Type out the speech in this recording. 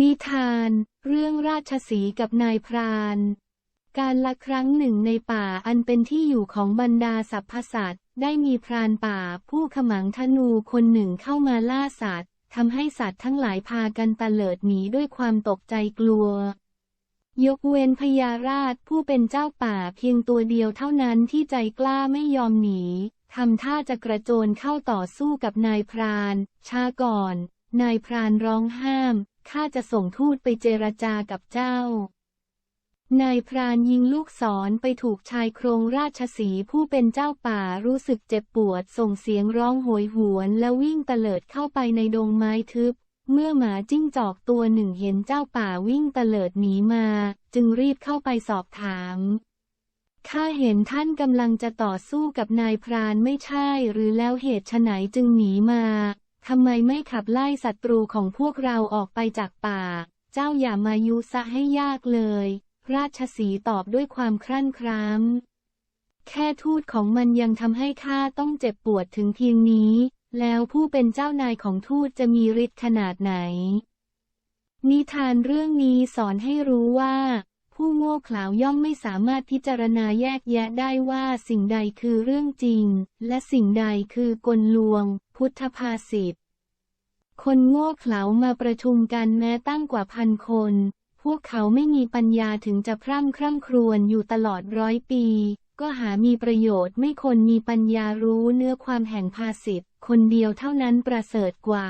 นิทาน เรื่องราชสีกับนายพราน การละครั้งหนึ่งในป่าอันเป็นที่อยู่ของบรรดาสรรพสัตว์ได้มีพรานป่าผู้ขมังธนูคนหนึ่งเข้ามาล่าสัตว์ทำให้สัตว์ทั้งหลายพากันตะเลิดหนีด้วยความตกใจกลัว ยกเว้นพญาราชผู้เป็นเจ้าป่าเพียงตัวเดียวเท่านั้นที่ใจกล้าไม่ยอมหนีทำท่าจะกระโจนเข้าต่อสู้กับนายพราน ช้าก่อน นายพรานร้องห้าม ข้าจะส่งทูตไปเจรจากับเจ้า นายพรานยิงลูกศรไปถูกชายโครงราชสีผู้เป็นเจ้าป่ารู้สึกเจ็บปวดส่งเสียงร้องโหยหวนและวิ่งเตลิดเข้าไปในดงไม้ทึบ เมื่อหมาจิ้งจอกตัวหนึ่งเห็นเจ้าป่าวิ่งเตลิดหนีมา จึงรีบเข้าไปสอบถามข้าเห็นท่านกำลังจะต่อสู้กับนายพรานไม่ใช่หรือแล้วเหตุไฉนจึงหนีมา ทำไมไม่ขับไล่ศัตรูของพวกเราออกไปจากป่า เจ้าอย่ามายุซะให้ยากเลย ราชสีตอบด้วยความครั่นครามแค่ทูตของมันยังทำให้ข้าต้องเจ็บปวดถึงเพียงนี้ แล้วผู้เป็นเจ้านายของทูตจะมีฤทธิ์ขนาดไหน นิทานเรื่องนี้สอนให้รู้ว่า ผู้โง่เขลาย่อมไม่สามารถพิจารณาแยกแยะได้ว่าสิ่งใดคือเรื่องจริง และสิ่งใดคือกลลวง พุทธภาษิตคนโง่เขลามาประชุมกันแม้ตั้งกว่าพันคน พวกเขาไม่มีปัญญาถึงจะพร่ำคร่ำครวญอยู่ตลอดร้อยปี ก็หามีประโยชน์ไม่คนมีปัญญารู้เนื้อความแห่งภาษิตคนเดียวเท่านั้นประเสริฐกว่า